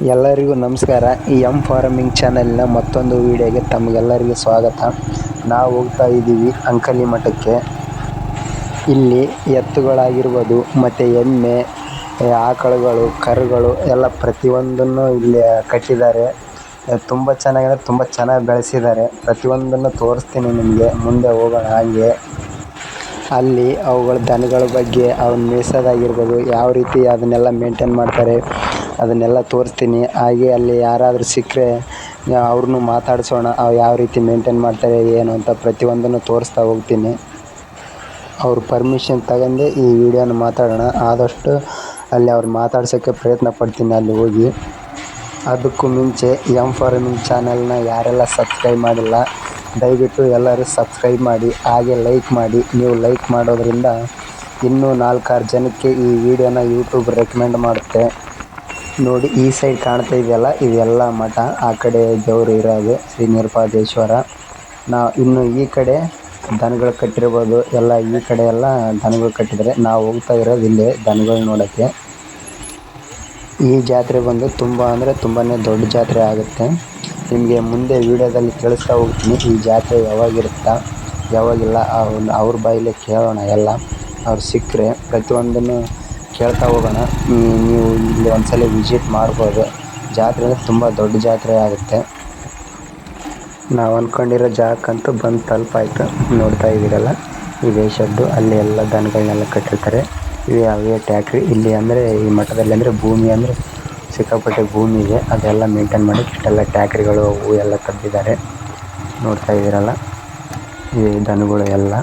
ಎಲ್ಲರಿಗೂ ನಮಸ್ಕಾರ. ಈ ಎಂ ಫಾರ್ಮಿಂಗ್ ಚಾನೆಲ್ನ ಮತ್ತೊಂದು ವಿಡಿಯೋಗೆ ತಮಗೆಲ್ಲರಿಗೂ ಸ್ವಾಗತ. ನಾವು ಹೋಗ್ತಾ ಇದ್ದೀವಿ ಅಂಕಲಿ ಮಠಕ್ಕೆ. ಇಲ್ಲಿ ಎತ್ತುಗಳಾಗಿರ್ಬೋದು, ಮತ್ತು ಎಮ್ಮೆ, ಆಕಳುಗಳು, ಕರುಗಳು ಎಲ್ಲ ಪ್ರತಿಯೊಂದನ್ನು ಇಲ್ಲಿ ಕಟ್ಟಿದ್ದಾರೆ. ತುಂಬ ಚೆನ್ನಾಗಿದೆ, ತುಂಬ ಚೆನ್ನಾಗಿ ಬೆಳೆಸಿದ್ದಾರೆ. ಪ್ರತಿಯೊಂದನ್ನು ತೋರಿಸ್ತೀನಿ ನಿಮಗೆ, ಮುಂದೆ ಹೋಗೋಣ ಹಾಗೆ. ಅಲ್ಲಿ ಅವುಗಳ ದನಗಳ ಬಗ್ಗೆ ಅವನ್ನ ಮೇಯಿಸೋದಾಗಿರ್ಬೋದು, ಯಾವ ರೀತಿ ಅದನ್ನೆಲ್ಲ ಮೇಂಟೈನ್ ಮಾಡ್ತಾರೆ ಅದನ್ನೆಲ್ಲ ತೋರಿಸ್ತೀನಿ. ಹಾಗೆ ಅಲ್ಲಿ ಯಾರಾದರೂ ಸಿಕ್ಕರೆ ಅವ್ರನ್ನೂ ಮಾತಾಡಿಸೋಣ, ಅವು ಯಾವ ರೀತಿ ಮೇಂಟೈನ್ ಮಾಡ್ತಾರೆ, ಏನು ಅಂತ ಪ್ರತಿಯೊಂದನ್ನು ತೋರಿಸ್ತಾ ಹೋಗ್ತೀನಿ. ಅವ್ರ ಪರ್ಮಿಷನ್ ತಗೊಂಡೆ ಈ ವಿಡಿಯೋನ ಮಾತಾಡೋಣ. ಆದಷ್ಟು ಅಲ್ಲಿ ಅವ್ರು ಮಾತಾಡ್ಸೋಕ್ಕೆ ಪ್ರಯತ್ನ ಪಡ್ತೀನಿ ಅಲ್ಲಿ ಹೋಗಿ. ಅದಕ್ಕೂ ಮುಂಚೆ ಎಂ ಫಾರ್ಮಿಂಗ್ ಚಾನೆಲ್ನ ಯಾರೆಲ್ಲ ಸಬ್ಸ್ಕ್ರೈಬ್ ಮಾಡಿಲ್ಲ, ದಯವಿಟ್ಟು ಎಲ್ಲರೂ ಸಬ್ಸ್ಕ್ರೈಬ್ ಮಾಡಿ, ಹಾಗೆ ಲೈಕ್ ಮಾಡಿ. ನೀವು ಲೈಕ್ ಮಾಡೋದ್ರಿಂದ ಇನ್ನೂ ನಾಲ್ಕಾರು ಜನಕ್ಕೆ ಈ ವಿಡಿಯೋನ ಯೂಟ್ಯೂಬ್ ರೆಕಮೆಂಡ್ ಮಾಡುತ್ತೆ. ನೋಡಿ, ಈ ಸೈಡ್ ಕಾಣ್ತಾ ಇದೆಯಲ್ಲ? ಇದೆಲ್ಲ ಮಠ. ಆ ಕಡೆ ದೇವರು ಇರೋದು ಶ್ರೀ ನಿರುಪಾದೇಶ್ವರ ನಾವು ಇನ್ನು ಈ ಕಡೆ ದನಗಳು ಕಟ್ಟಿರ್ಬೋದು. ಎಲ್ಲ ಈ ಕಡೆ ಎಲ್ಲ ದನಗಳು ಕಟ್ಟಿದರೆ ನಾವು ಹೋಗ್ತಾ ಇರೋದು ಇಲ್ಲೇ ದನಗಳು ನೋಡೋಕ್ಕೆ. ಈ ಜಾತ್ರೆ ಬಂದು ತುಂಬ ಅಂದರೆ ತುಂಬಾ ದೊಡ್ಡ ಜಾತ್ರೆ ಆಗುತ್ತೆ. ನಿಮಗೆ ಮುಂದೆ ವಿಡಿಯೋದಲ್ಲಿ ತಿಳಿಸ್ತಾ ಹೋಗ್ತೀನಿ, ಈ ಜಾತ್ರೆ ಯಾವಾಗಿರುತ್ತಾ? ಯಾವಾಗಿಲ್ಲ ಅವ್ರ ಬಾಯಲ್ಲೇ ಕೇಳೋಣ ಎಲ್ಲ. ಅವ್ರು ಸಿಕ್ಕರೆ ಪ್ರತಿಯೊಂದನ್ನು ಕೇಳ್ತಾ ಹೋಗೋಣ. ನೀವು ಇಲ್ಲಿ ಒಂದ್ಸಲ ವಿಸಿಟ್ ಮಾಡ್ಬೋದು. ಜಾತ್ರೆ ಅಂದರೆ ತುಂಬ ದೊಡ್ಡ ಜಾತ್ರೆ ಆಗುತ್ತೆ. ನಾವು ಅಂದ್ಕೊಂಡಿರೋ ಜಾಗಕ್ಕಂತೂ ಬಂದು ತಲುಪಾಯಿತು ನೋಡ್ತಾ ಇದ್ದೀರಲ್ಲ ಇದೇ ಶೆಡ್ಡು ಅಲ್ಲಿ ಎಲ್ಲ ದನಗಳನ್ನೆಲ್ಲ ಕಟ್ಟಿರ್ತಾರೆ. ಇವೆ ಅವೇ ಟ್ಯಾಕ್ರಿ ಇಲ್ಲಿ ಅಂದರೆ ಈ ಮಠದಲ್ಲಿ ಅಂದರೆ ಭೂಮಿ ಅಂದರೆ ಸಿಕ್ಕಾಪಟ್ಟೆ ಭೂಮಿ ಇದೆ. ಅದೆಲ್ಲ ಮೇಂಟೈನ್ ಮಾಡಿ ಇಷ್ಟೆಲ್ಲ ಟ್ಯಾಕ್ರಿಗಳು ಅವು ಎಲ್ಲ ತಂದಿದ್ದಾರೆ ನೋಡ್ತಾ ಇದ್ದೀರಲ್ಲ, ಈ ದನಗಳು ಎಲ್ಲ.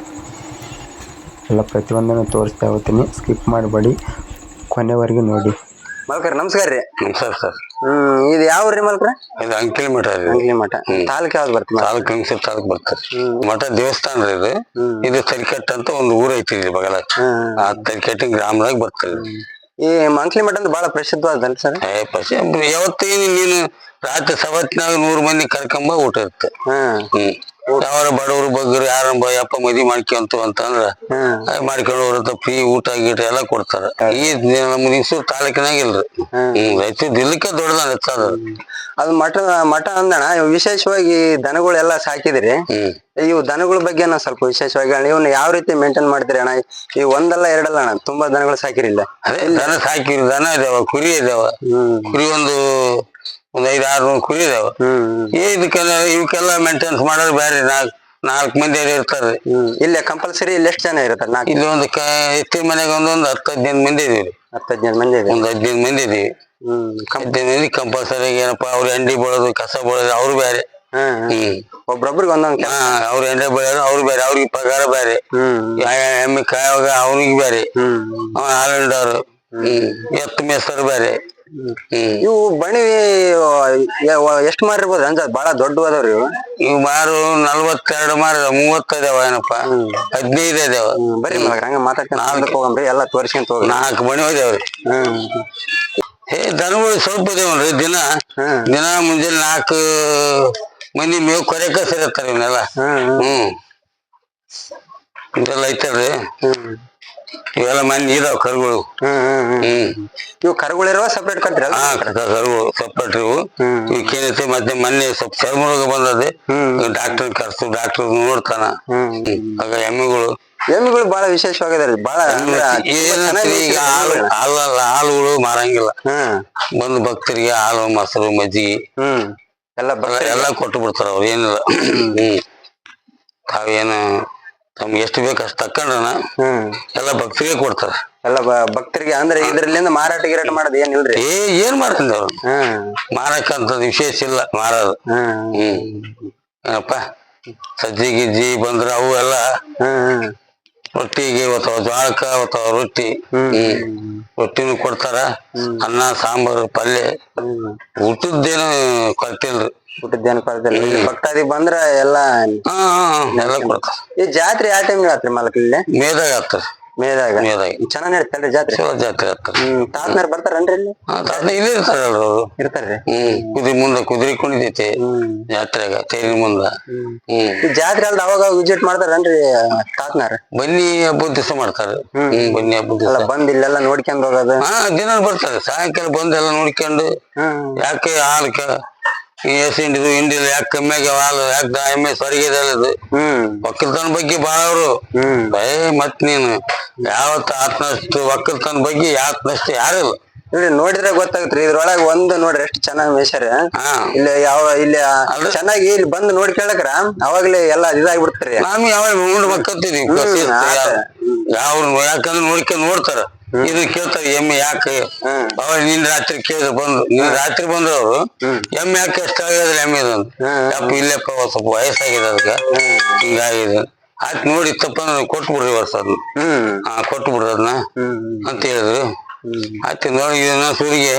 ಎಲ್ಲ ಪ್ರತಿಯೊಂದನ್ನು ತೋರಿಸ್ತಾ ಹೋಗ್ತೀನಿ. ಸ್ಕಿಪ್ ಮಾಡಬೇಡಿ. ಕೊನೆವರೆಗೂ ನೋಡಿ. ಮಲ್ಕರ್ ನಮಸ್ಕಾರ ರೀ. ನಮಸ್ಕಾರ ಸರ್. ಹ್ಮ್ ಇದು ಯಾವ ರೀ ಮಲ್ಕರ? ಇದು ಅಂಕಿಲ್ ಮಠ ರೀ. ಅಂಕಿಲ್ ಮಠ. ತಾಲೂಕ್ ಯಾವ್ದು ಬರ್ತದೆ ತಾಲೂಕು ಹಿಂಸೆ ತಾಲೂಕ್ ಬರ್ತದೆ ಮಠ ದೇವಸ್ಥಾನ ರೀ ಇದು. ಇದು ತರಿಕೆಟ್ ಅಂತ ಒಂದು ಊರ ಐತಿ ಇಲ್ಲಿ ಬಗಲ ಆ ತರಿಕಟ್ಟಿನ ಗ್ರಾಮದಾಗ ಬರ್ತದೆ ಈ ಮಂಕ್ಲಿ ಮಠ ಅಂತ ಬಹಳ ಪ್ರಸಿದ್ಧವಾದಲ್ಲ ಸರ್? ಏ ಪಸಿ ನೀನು ರಾತ್ರಿ ಸವತ್ನಾಗ ನೂರ್ ಮಂದಿ ಕರ್ಕೊಂಬ ಊಟ ಇರುತ್ತೆ. ಹ್ಮ್. ಯಾವಾರ ಬಡವರು ಬಗ್ಗರು ಯಾರಂಬ ಯಪ್ಪ ಮದಿ ಮಾಡ್ಕೊಂತು ಅಂತಂದ್ರ ಮಾಡ್ಕೊಂಡು ಅವ್ರ ಫ್ರೀ ಊಟ ಗೀಟ ಎಲ್ಲ ಕೊಡ್ತಾರ. ಈ ನಮ್ಮ ನಿಸೂರ್ ತಾಲೂಕಿನಾಗ ಇಲ್ರಿ. ರೈತರು ರೈತ ದಿಲ್ಲಕ್ಕೆ ದೊಡ್ಡದ ಹೆಚ್ಚದ ಅದು ಮಠ ಮಠ ಅಂದಣ ವಿಶೇಷವಾಗಿ ದನಗಳೆಲ್ಲ ಸಾಕಿದಿರಿ. ಇವು ದನಗಳ ಬಗ್ಗೆ ನಾವು ಸ್ವಲ್ಪ ವಿಶೇಷವಾಗಿ ಅಣ್ಣ ಇವನ್ನ ಯಾವ ರೀತಿ ಮೇಂಟೈನ್ ಮಾಡ್ತೀರಿ ಅಣ್ಣ? ಈ ಒಂದಲ್ಲ ಎರಡಲ್ಲ ಅಣ್ಣ ತುಂಬಾ ದನಗಳು ಸಾಕಿರಿಲ್ಲ. ಅದೇ ದನ ಸಾಕಿರಿ ದನ ಇದಾವ ಕುರಿ ಇದಾವ. ಹ್ಮ್. ಕುರಿ ಒಂದು ಒಂದ್ ಐದ್ ಆರು ಕುರಿ ಇದಾವ ಏ ಇದಕ್ಕೆಲ್ಲ ಇವಕ್ಕೆಲ್ಲ ಮೇಂಟೆನೆನ್ಸ್ ಮಾಡೋದು ಬ್ಯಾರೆ ನಾಲ್ಕು ನಾಲ್ಕ್ ಮಂದಿ ಇರ್ತಾರೆ. ಇಲ್ಲ ಕಂಪಲ್ಸರಿ ಇಲ್ಲಿ ಎಷ್ಟು ಜನ ಇರ್ತಾರೆ ನಾಲ್ಕು ಇಲ್ಲಿ ಒಂದು ಕ ಎತ್ತಿನ ಮನೆಗೆ ಒಂದೊಂದು ಹತ್ತು ಹದಿನೈದು ಮಂದಿ ಇದೀವಿ ಹತ್ತು ಹದಿನೈದು ಮಂದಿ ಇದೆ ಒಂದ್ ಹದಿನೈದು ಮಂದಿ ಇದೀವಿ ಹ್ಮ್ ಹದಿನೈದು ಮಂದಿ ಕಂಪಲ್ಸರಿ ಏನಪ್ಪಾ ಅವ್ರ ಎಂಡಿ ಬಳೋದು ಕಸ ಬೆಳೋದು ಅವ್ರು ಬೇರೆ. ಹ್ಮ್ ಒಬ್ಬೊಬ್ರಿಗೆ ಹ್ಮ್. ಒಬ್ರೊಬ್ರಿಗೆ ಒಂದೊಂದ್ ಅವ್ರ ಎಂಡೆ ಬೆಳೆಯೋರು ಅವ್ರು ಬೇರೆ. ಅವ್ರಿಗೆ ಪಗಾರ ಬೇರೆ. ಎಮ್ಮೆ ಕಾಯುವಾಗ ಅವ್ರಿಗೆ ಬೇರೆ. ಹ್ಮ್ ಅವ ಹಾಲಿಂಡವ್ರು ಹ್ಮ್ ಎತ್ತು ಮೇಸ್ತರು ಬೇರೆ. ಇವು ಬಣಿ ಎಷ್ಟು ಮಾರ್ ಇರ್ಬೋದು ಅಂಜ? ಬಾಳ ದೊಡ್ಡ ಅದಾವ್ರಿ ಇವು. ಇವ್ ಮಾರು ನಲ್ವತ್ತೆರಡು ಮಾರ ಮೂವತ್ತು ಇದಾವ ಏನಪ್ಪ? ಹದಿನೈದು ಇದಾವ. ಮಗ ಹಂಗ ಮಾತಾಡ್ತೀನಿ ನಾಲ್ಕು ಹೋಗಮ್ರಿ ಎಲ್ಲಾ ತೋರ್ಸ್ಕೊಂತ ಹೋಗಿ ನಾಲ್ಕು ಮಣಿ ಇದಾವ್ರಿ ಹೇ ದನಗಳು ಸ್ವಲ್ಪ ಇದಾವಲ್ರಿ ದಿನ. ದಿನಾ ಮುಂಜಾನೆ ನಾಲ್ಕು ಮಂದಿ ಮೇವು ಕೊರೆಕ ಸೇರತ್ತಾರ ಇವನ್ನೆಲ್ಲ ಹ್ಮ್ ಹ್ಮ್. ಇದೆಲ್ಲ ಐತಲ್ರಿ. ಇವೆಲ್ಲ ಮಂದಿ ಇದಾವ ಕರುಗಳು. ಹ್ಮ್ ಇವು ಕರುಗಳಿರುವ ಸಪ್ರೇಟ್ ಕಟ್ತಿರಲ್ಲ ಹಾ ಕರುಗಳು ಸಪ್ರೇಟ್ ಇವು. ಇವಕ್ಕೇನೈತೆ ಮತ್ತೆ ಮೊನ್ನೆ ಸ್ವಲ್ಪ ಚರ್ಮರೋಗ ಬಂದದೆ. ಡಾಕ್ಟರ್ ಕರ್ಸು ಡಾಕ್ಟರ್ ನೋಡ್ತಾನ. ಆಗ ಎಮ್ಮೆಗಳು. ಬಹಳ ವಿಶೇಷವಾಗಿದಾರೆ ಬಹಳ ಏನಂತೀರಿ ಚೆನ್ನಾಗಿ ಈಗ ಹಾಲು ಎಮ್ಮಿಗಳು. ಹಾಲಲ್ಲ ಹಾಲುಗಳು ಮಾರಂಗಿಲ್ಲ. ಬಂದು ಭಕ್ತರಿಗೆ ಹಾಲು ಮೊಸರು ಮಜ್ಜಿಗೆ. ಎಲ್ಲ ಎಲ್ಲ- ಕೊಟ್ಟು ಬಿಡ್ತಾರ ಅವ್ರು ಏನಿಲ್ಲ. ತಾವೇನು ತಮ್ಗೆ ಎಷ್ಟು ಬೇಕು ಅಷ್ಟು ತಕ್ಕಂಡ್ರನ ಹ್ಮ್. ಎಲ್ಲ ಭಕ್ತರಿಗೆ ಕೊಡ್ತಾರ. ಎಲ್ಲ ಬ- ಭಕ್ತರಿಗೆ ಅಂದ್ರೆ ಇದ್ರಲ್ಲಿಂದ ಮಾರಾಟ ಗಿರಾಟ ಮಾಡೋದು ಏನಿಲ್ರಿ ಏ ಏನ್ ಮಾಡ್ತೀನಿ ಅವ್ರು? ಹ್ಮ್ ಮಾರಕ್ಕಂಥದ್ದು ವಿಶೇಷ ಇಲ್ಲ ಮಾರೋದು. ಹ್ಮ್ ಹ್ಮ್. ಏನಪ್ಪ? ಸಜ್ಜಿ ಗಿಜ್ಜಿ ಬಂದ್ರ ಅವು ಎಲ್ಲ ಹ್ಮ್ ಹ್ಮ್ ರೊಟ್ಟಿಗೆ ಇವತ್ತು ಜ್ವಾಳಕ್ಕ ಇವತ್ತು ರೊಟ್ಟಿ ಹ್ಮ್ ರೊಟ್ಟಿನೂ ಕೊಡ್ತಾರ. ಅನ್ನ ಸಾಂಬಾರು ಪಲ್ಯ. ಊಟದ್ದೇನು ಕೊರತಿಲ್ರಿ ಊಟದ್ದೇನು ಕೊರತೆ ಭಕ್ತಾದಿ ಬಂದ್ರ ಎಲ್ಲಾ ಹಾ ಹಾ, ಹಾ, ಎಲ್ಲ ಕೊಡ್ತಾರ. ಈ ಜಾತ್ರೆ ಯಾವ ಟೈಮ್ ಆತ್ರಿ ಮಲಕ್ ಇಲ್ಲಿ? ಮೇದಾಗ ಆಗ್ತದೆ ಮೇದಾಗ? ಮೇದಾಗ. ಚೆನ್ನಾಗಿ ನಡೀತಲ್ರಿ ಜಾತ್ರೆ? ಶಿವ ಜಾತ್ರೆ ಆಗ್ತದೆ ಹ್ಮ್ ತಾತ್ನಾರ್ ಬರ್ತಾರನ್ರಿ ಇಲ್ಲಿ? ಅದನ್ನ ಇಲ್ಲೇ ಇರ್ತಾರಲ್ಲ ಅವರು. ಇರ್ತಾರ್ರಿ? ಹ್ಮ್ ಕುದುರೆ ಮುಂದ ಕುದುರೆ ಕುಣಿತೈತಿ ಹ್ಮ್. ಜಾತ್ರೆಗ ತೇರಿನ ಮುಂದ. ಹ್ಮ್. ಈ ಜಾತ್ರೆ ಅಲ್ದ ಅವಾಗ ವಿಸಿಟ್ ಮಾಡ್ತಾರನ್ರಿ ತಾತ್ನಾರ್ ಬನ್ನಿ ಹಬ್ಬದ ದಿವಸ ಮಾಡ್ತಾರೆ ಹ್ಮ್. ಬನ್ನಿ ಹಬ್ಬದ ಅಲ್ಲ ದಿವಸ ಬಂದ್ ಇಲ್ಲೆಲ್ಲ ನೋಡ್ಕೊಂಡ್ ಹೋಗೋದು? ಹಾ ದಿನ ಬರ್ತಾರೆ. ಸಾಯಂಕಾಲ ಬಂದು ಎಲ್ಲ ನೋಡ್ಕೊಂಡು ಹ್ಮ್. ಯಾಕೆ ಹಾಲು ಎಸ್ ಹಿಂಡಿದು ಹಿಂಡಿಲ್ಲ ಯಾಕೆ ಕಮ್ಮಿ ಆಗ್ಯಾವ? ಹಾಲು ಯಾಕೆ ಎಮ್ಮೆ ಸ್ವರ್ಗದಲ್ಲದು ಹ್ಮ್. ಒಕ್ಕಲ್ತನ ಬಗ್ಗೆ ಬಾಳ ಅವರು. ಹ್ಮ್. ಏ ಮತ್ ನೀನು ಯಾವತ್ತ ಆತ್ನಷ್ಟು ಒಕ್ಕಲ್ತನ ಬಗ್ಗೆ ಯಾತ್ನಷ್ಟು ಯಾರಿಲ್ಲ ಇಲ್ಲಿ? ನೋಡಿದ್ರೆ ಗೊತ್ತಾಗತ್ರಿ ಇದ್ರೊಳಗ ಒಂದು ನೋಡ್ರಿ ಎಷ್ಟು ಚೆನ್ನಾಗಿ ಮೇಯ್ಸ್ಯಾರ. ಹಾ. ಇಲ್ಲಿ ಯಾವ ಇಲ್ಲಿ ಚೆನ್ನಾಗಿ ಇಲ್ಲಿ ಬಂದು ನೋಡ್ಕೊಳಕ್ರ ಅವಾಗ್ಲೇ ಎಲ್ಲ ಇದಾಗ್ಬಿಡ್ತಾರಿ. ನಾವ್ ಯಾವಾಗ ಉಂಡು ಮಕ್ಕಂತೀವಿ ಆತ. ಯಾವ ಯಾಕಂದ್ರೆ ನೋಡ್ಕೊಂಡ್ ನೋಡ್ತಾರ. ಇದು ಕೇಳ್ತಾರ ಎಮ್ಮೆ ಯಾಕೆ? ಅವ್ರ ನಿನ್ ರಾತ್ರಿ ಕೇಳಿದ್ರು ಬಂದ್ರು. ನಿನ್ ರಾತ್ರಿ ಬಂದ್ರು ಅವ್ರು? ಎಮ್ಮೆ ಯಾಕೆ ಎಷ್ಟ ಆಗಿದ್ರೆ ಎಮ್ಮೆ ಇದು. ಯಪ್ಪ ಇಲ್ಲಪ್ಪ ಸ್ವಲ್ಪ ವಯಸ್ಸಾಗಿದೆ ಅದಕ್ಕೆ. ಹಿಂಗಾಗಿದೆ ಆಯ್ತು ನೋಡಿ ತಪ್ಪ ಕೊಟ್ಟು ಬಿಡ್ರಿ ವರ್ಷ ಅದನ್ನ. ಹಾ ಕೊಟ್ಟು ಬಿಡ್ರಿ ಅದನ್ನ ಅಂತ ಹೇಳಿದ್ರು. ಆಯ್ತು ನೋಡಿ ಇದನ್ನ ಸೂರಿಗೆ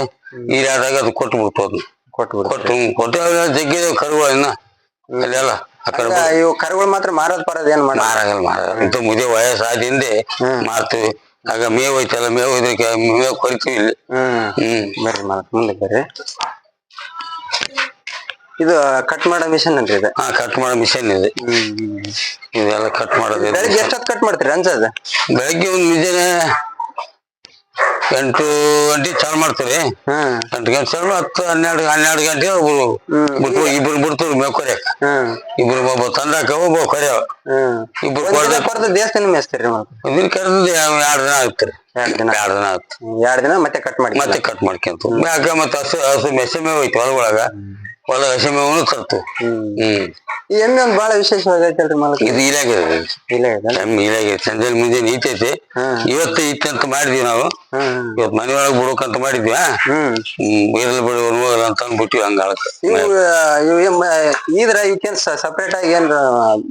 ಈಡಾದಾಗ ಅದು ಕೊಟ್ಟು ಬಿಡ್ತು ಅದನ್ನ ಕೊಟ್ಟು ಕೊಟ್ಟು ಕೊಟ್ಟು ಜಗ್ಗಿದೆ ಕರುಗಳನ್ನ ಅಲ್ಲೆಲ್ಲ ಇವು ಕರುಗಳು ಮಾತ್ರ ಮಾರೋದ್ ಪರೋದ್ ಏನ್ ಮಾಡ ಮಾರಾಗಲ್ಲ ಮಾರಾಗಲ್ಲ ಮುದಿ ವಯಸ್ಸಾದ ಹಿಂದೆ ಮಾರ್ತೀವಿ. ಆಗ ಮೇವ್ ಐತಲ್ಲ ಮೇವು ಇದಕ್ಕೆ ಮೇವು ಕೊರಿತೀವಿ ಇಲ್ಲಿ. ಹ್ಮ್. ಹ್ಮ್. ಬರ್ರಿ ಮಾಲಕ್ ಮುಂದೆ ಬರ್ರಿ. ಇದು ಕಟ್ ಮಾಡೋ ಮಿಷನ್ ಅಂತ ಇದೆ? ಹಾ ಕಟ್ ಮಾಡೋ ಮಿಷನ್ ಇದೆ. ಇದೆಲ್ಲ ಕಟ್ ಮಾಡೋದು ಬೆಳಗ್ಗೆ ಬೆಳಿಗ್ಗೆ ಎಷ್ಟೊತ್ತು ಕಟ್ ಮಾಡ್ತೀರಿ ಅನ್ಸದ ಬೆಳಗ್ಗೆ ಒಂದು ಮುಂಜಾನೆ ಎಂಟು ಗಂಟೆ ಚಾಲು ಮಾಡ್ತೀವಿ. ಹ್ಮ್ ಎಂಟು ಗಂಟೆ ಚಾಲು ಹತ್ತು ಹನ್ನೆರಡು ಹನ್ನೆರಡು ಗಂಟೆ ಒಬ್ರು ಬಿಟ್ಟು ಇಬ್ರು ಬಿಡ್ತೀವಿ ಮೇವು ಕೊರಿಯಕ ಇಬ್ರು ಒಬ್ಬ ತಂದಾಕ ಒಬ್ಬ ಕೊರಿಯವ ಇಬ್ರು ಕೊಡ್ದ ಕೊಡ್ದ ದೇವಸ್ಥಾನ ಮೇಯಿಸ್ತೀರಿ ಮಾಲಕ್ ಇದನ್ನ ಕರೆದು ಎರಡು ದಿನ ಆಗ್ತಾರೆ ಎರಡ್ ದಿನ. ಎರಡು ದಿನ ಆಗುತ್ತೆ. ಎರಡು ದಿನ ಮತ್ತೆ ಕಟ್ ಮಾಡಿ ಮತ್ತೆ ಕಟ್ ಮಾಡ್ಕೊಂತ ಯಾಕ ಮತ್ತೆ ಹಸು ಹಸು ಮೆಸೆ ಹೋಯ್ತು ಐತಿ ಹೊಲಗೊಳಗ ಹೊಲ ಹಸಿ ಮೇವು ಹ್ಮ್. ಈ ಎಮ್ಮೆ ಒಂದ್ ಬಹಳ ವಿಶೇಷವಾಗೈತಲ್ರಿ ಮಾಲಕ್ ಇದು ಇಲಾಗೆ ಇಲ್ಲ ಎಮ್ಮೆ ಇಲಾಗೆ ಸಂಜೆ ಮುಂಜಾನೆ ಈತೈತಿ ಇವತ್ತು ಇತ್ತಂತ ಮಾಡಿದ್ವಿ ನಾವು. ಹ್ಮ್ ಇವತ್ತು ಮನೆಯೊಳಗೆ ಬಿಡೋಕಂತ ಬಿಡ್ಬೇಕಂತ ಮಾಡಿದ್ವಿ? ಹ್ಮ್. ಇರಲಿ ಹೋಗಲ್ಲ ಅಂತ ಅಂದ್ಬಿಟ್ಟಿವಿ ಹಂಗಾಳಕ ಇವು ಇವು ಏನ್- ಇದ್ರ ಇವಕ್ಕೇನ್ ಸಪರೇಟ್ ಆಗಿ ಏನ್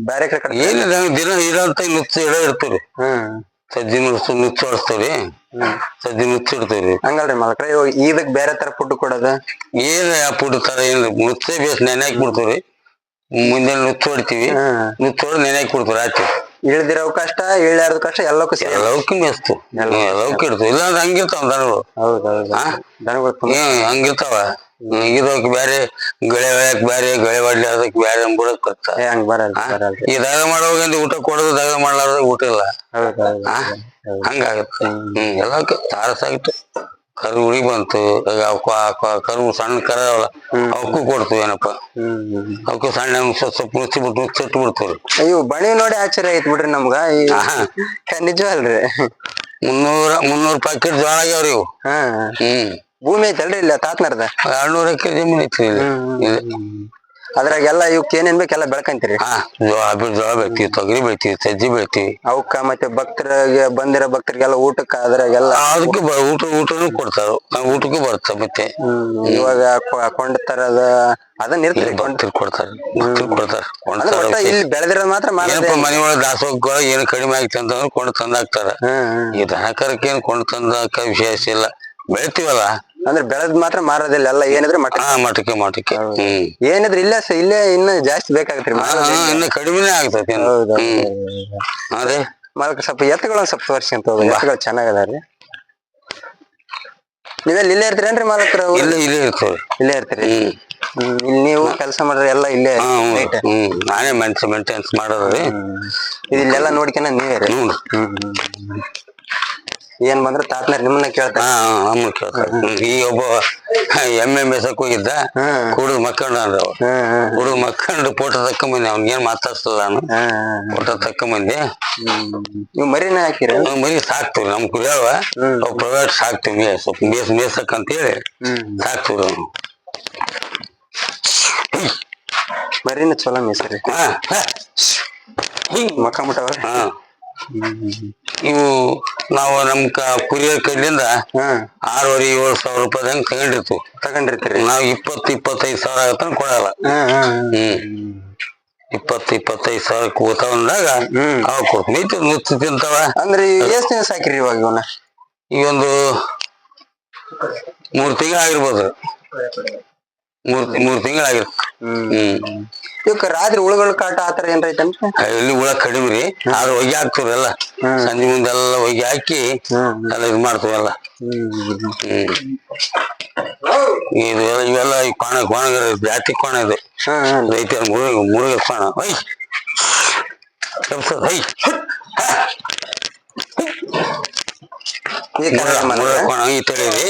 ಬ್ಯಾರೆ ಕಡೆ ಏನಿಲ್ಲ ದಿನ ಇರೋಂತ ನುಚ್ಚು ಇಡ ಇರ್ತೀವಿ ಹ್ಮ್ ಸಜ್ಜಿ ನುಚ್ಚು ನುಚ್ಚು ಹೊಡಿಸ್ತೀವಿ ಸಜ್ಜಿ ಮುಚ್ಚಿಡ್ತೇವ್ರಿ ಹಂಗಲ್ರಿ ಮಾಲಕ್ರ ಇವಾಗ ಇದಕ್ ಬೇರೆ ತರ ಫುಡ್ ಕೊಡೋದ? ಏನ್ ಪುಡ್ ತರ ಏನ್ ಮುಚ್ಚೆ ಬೇಸ್ ನೆನೆ ಬಿಡ್ತೇವ್ರಿ ಮುಂದೆ ನುಚ್ಚು ಹೊಡಿತೀವಿ. ನುಚ್ಚು ಹೊಡೆದು ನೆನೆ ಹಾಕಿ ಬಿಡ್ತೀವಿ ರಾತ್ರಿ. ಇಳ್ದಿರೋ ಕಷ್ಟ ಇಳ್ಯಾರ್ದ ಕಷ್ಟ ಎಲ್ಲಕ್ಕೂ ಎಲ್ಲವಕ್ಕೂ ಮೇಸ್ತು ಎಲ್ಲವಕ್ಕೂ ಇಡ್ತು ಇಲ್ಲಾಂದ್ರೆ ಹಂಗಿರ್ತಾವ ದನಗಳು. ಹೌದೌದು ಹಂಗಿರ್ತಾವ. ಇರೋಕ್ ಬ್ಯಾರೆ ಗಳೆ ಹೊಡ್ಯಾಕ್ ಬ್ಯಾರೆ ಗಳೆ ಹೊಡ್ಲಿ ಅದಕ್ ಬ್ಯಾರೆ ಬಿಡಕ್ ಬರ್ತ. ಏ, ಹಂಗ್ ಬರಲ್ಲ ಬರಲ್ಲ. ಈ ದಾಗ ಮಾಡುವಾಗ ಊಟ ಕೊಡೋದು ದಾಗ ಮಾಡ್ಲಾರ್ದ ಊಟ ಇಲ್ಲ. ಹಂಗಾಗತ್ತ ಆ? ಹಂಗಾಗತ್ತೆ. ಹ್ಮ್. ಎಲ್ಲಕ್ಕ ತಾರಸಾಗಿತ್ತು ಕರು ಉಳಿ ಬಂತು. ಈಗ ಅವಕ್ಕ ಅವಕ್ಕ ಕರು ಸಣ್ಣ ಕರ ಅವಲ್ಲ ಅವಕ್ಕೂ ಕೊಡ್ತು ಏನಪ್ಪ. ಹ್ಮ್ ಅವಕ್ಕೂ ಸಣ್ಣ ಸ್ವಲ್ಪ ಸ್ವಲ್ಪ ನುಚ್ಚಿ ಬಿಟ್ಟು ನುಚ್ಚಿ ಇಟ್ಟು ಅಯ್ಯೋ ಬಣಿ ನೋಡಿ ಆಶ್ಚರ್ಯ ಐತ್ ಬಿಡ್ರಿ ನಮ್ಗ. ಈ ನಿಜ ಅಲ್ರಿ. ಮುನ್ನೂರ ಮುನ್ನೂರ್ ಪ್ಯಾಕೆಟ್ ಜೋಳ ಆಗ್ಯಾವ್ರಿ ಇವು. ಹಾ. ಹ್ಮ್. ಭೂಮಿ ಐತಲ್ರಿ ಇಲ್ಲ ತಾತ್ನರ್ದ? ಎರಡ್ನೂರ ಎಕರೆ ಜಮೀನ್ ಐತ್ರಿ ಇಲ್ಲಿ. ಅದ್ರಾಗೆಲ್ಲ ಇವಕ್ಕೆ ಏನೇನ್ ಬೇಕೆಲ್ಲ ಬೆಳ್ಕಂತೀರಿ? ಹಾ ಜೋಳ ಬಿಟ್ಟು ಜೋಳ ಬೆಳಿತೀವಿ ತೊಗರಿ ಬೆಳಿತೀವಿ ಸಜ್ಜಿ ಬೆಳಿತೀವಿ. ಅವಕ್ಕ ಮತ್ತೆ ಭಕ್ತರಿಗೆ ಬಂದಿರೋ ಭಕ್ತರಿಗೆಲ್ಲ ಊಟಕ್ಕ ಅದ್ರಾಗೆಲ್ಲ ಅದಕ್ಕೆ ಬ- ಊಟ ಊಟನೂ ಕೊಡ್ತಾರ. ಊಟಕ್ಕೂ ಬರುತ್ತೆ ಮತ್ತೆ. ಹ್ಮ್ ಇವಾಗ ಕೊ- ಕೊಂಡ ತರದ ಅದನ್ನ ಇರ್ತೀರಿ ಕೊಂಡ. ಭಕ್ತರು ಕೊಡ್ತಾರ ಭಕ್ತರು ಕೊಡ್ತಾರ. ಅಂದ್ರೆ ಒಟ್ಟ ಇಲ್ಲಿ ಬೆಳೆದಿರೋದ್ ಮಾತ್ರ ಏನಪ್ಪ ಮನೆ ಒಳಗೆ ದಾಸೋಗ ಏನು ಕಡಿಮೆ ಆಗ್ತಿ ಅಂತಂದ್ರೆ ಕೊಂಡು ತಂದಾಕ್ತಾರ. ಹ್ಮ್ ಹ್ಮ್. ಈ ದನಕರಕ್ಕೆ ಏನು ಕೊಂಡು ತಂದಾಕ ವಿಶೇಷ ಇಲ್ಲ. ಬೆಳಿತೀವಲ್ಲ? ಅಂದ್ರೆ ಬೆಳೆದ್ ಮಾತ್ರ ಮಾರೋದಿಲ್ಲ ಎಲ್ಲ ಏನಿದ್ರೆ ಮಟ ಹಾ ಮಟಕ್ಕೆ ಮಟಕ್ಕೆ ಹ್ಮ್. ಏನಿದ್ರೆ ಇಲ್ಲೇ ಸ- ಇಲ್ಲೇ ಇನ್ನು ಜಾಸ್ತಿ ಬೇಕಾಗತ್ರಿ ಹಾ, ಹಾ, ಇನ್ನು ಕಡಿಮೆನೇ ಆಗ್ತೈತಿ ಇನ್ನು. ಹೌದು ಹ್ಮ್. ಅದೇ. ಮಾಲಕ ಸ್ವಲ್ಪ ಎತ್ತುಗಳು ಒಂದ್ ಸ್ವಲ್ಪ ತೋರ್ಸ್ಕೊಂತ ಹೋಗಿ ಎತ್ತುಗಳು ಚೆನ್ನಾಗದಾವ್ರಿ. ನೀವೆಲ್ಲ ಇಲ್ಲೇ ಇರ್ತೀರೇನ್ರಿ ಮಾಲಕರ ಇಲ್ಲ ಇಲ್ಲೇ ಇರ್ತೀವಿ. ಇಲ್ಲೇ ಇರ್ತೀರಿ. ಹ್ಮ್. ಹ್ಮ್ ಇಲ್ಲಿ ನೀವು ಕೆಲಸ ಮಾಡ್ರೆ ಎಲ್ಲ ಇಲ್ಲೇ ಹಾ ಹ್ಮ್. ಹ್ಮ್. ನಾನೇ ಮೆಂಟೆನ್ಸ್ ಮೇಂಟೆನ್ಸ್ ಮಾಡೋದ್ರಿ ಇದು ಇಲ್ಲೆಲ್ಲ ನೋಡ್ಕೊಂಡ ನೀವೇ ರೀ. ಹ್ಮ್ ಹ್ಮ್ ಹ್ಮ್. ಏನ್ ಬಂದ್ರೆ ತಾತನಾರ್ ನಿಮ್ಮನ್ನ ಕೇಳ್ತಾರೆ. ಹಾ ಅಮ್ಮ ಕೇಳ್ತಾರೆ. ಈ ಒಬ್ಬ ಎಮ್ಮೆ ಎಸ್ ಹೋಗಿದ್ದ. ಕುಡಿದು ಮಕ್ಕಂಡ ಅಂದ್ರ ಕುಡಿದು ಮಕ್ಕಂಡು ಫೋಟೋ ತಕ್ಕೊಂಬಂದಿ. ಅವ್ನಿಗೇನ್ ಮಾತಾಡ್ಸಲ್ಲ ನಾನು? ಫೋಟೋ ತಕ್ಕೊಂಬಂದಿ. ನೀವು ಮರಿನ ಹಾಕಿರ? ಮರಿ ಸಾಕ್ತಿವಿ ನಮ್ ಕುರಿಯವ ಪ್ರೈವೇಟ್ ಸಾಕ್ತಿವಿ. ಸ್ವಲ್ಪ ಮೇಸ್ ಮೇಸಕ್ ಅಂತ ಹೇಳಿ ಸಾಕ್ತಿವಿ ನಾವು ಮರಿನ ಚಲೋ ಮೇಸರಿ ಹಾ ಹಾ. ಮಕ್ಕ ಮುಟ್ಟವ? ಹಾ. ಇವು ನಾವು ನಮ್ ಕುರಿಯ ಕುರಿಯರ ಕೈಲಿಂದ ಆರೂವರೆ ಏಳು ಸಾವಿರ ರೂಪಾಯಿದಂಗ್ ತಗೊಂಡಿರ್ತೀವಿ. ತಗೊಂಡಿರ್ತೀರಿ. ನಾವು ಇಪ್ಪತ್ತು ಇಪ್ಪತ್ತೈದು ಸಾವಿರ ಆಗತ್ತ ಕೊಡಲ್ಲ. ಹ್ಮ್. ಇಪ್ಪತ್ತು ಇಪ್ಪತ್ತೈದು ಸಾವಿರ ಕೂತಾವಂದಾಗ ಹ್ಮ್. ಅವ್ ನುಚ್ಚು ತಿಂತಾವ? ಅಂದ್ರೆ ಎಷ್ಟ್ ದಿನ ಸಾಕಿರಿ ಇವಾಗ ಇವನ್ನ? ಈ ಒಂದು ಮೂರ್ ತಿಂಗಳ ಆಗಿರ್ಬೋದು. ಮೂರ್ ಮೂರ್ ತಿಂಗಳಾಗಿರ್ ಹ್ಮ್. ಇವಕ್ಕ ರಾತ್ರಿ ಹುಳಗಳ ಕಾಟ ಆತರ ಏನ್ರ ಐತೇನ್ರಿ? ಇಲ್ಲಿ ಹುಳ ಕಡಿಮೆ ರೀ ಆದ್ರೆ ಹೊಗೆ ಹಾಕ್ತಿವ್ರಿ ಎಲ್ಲ. ಸಂಜೆ ಮುಂದೆಲ್ಲ ಹೊಗೆ ಹಾಕಿ ಎಲ್ಲ ಇದು ಮಾಡ್ತೀವಲ್ಲ ಹ್ಮ್. ಇದು ಇವೆಲ್ಲ ಈ ಕೋಣ ಕೋಣ ಜಾತಿ ಕೋಣ ಇದು. ರೈತರ ಮುರುಗ ಮುರುಗ ಕೋಣ ಐ ಕೆಲ್ಸ ಐ ಈ ಕೋಣ ಈ ತಳಿ ರೀ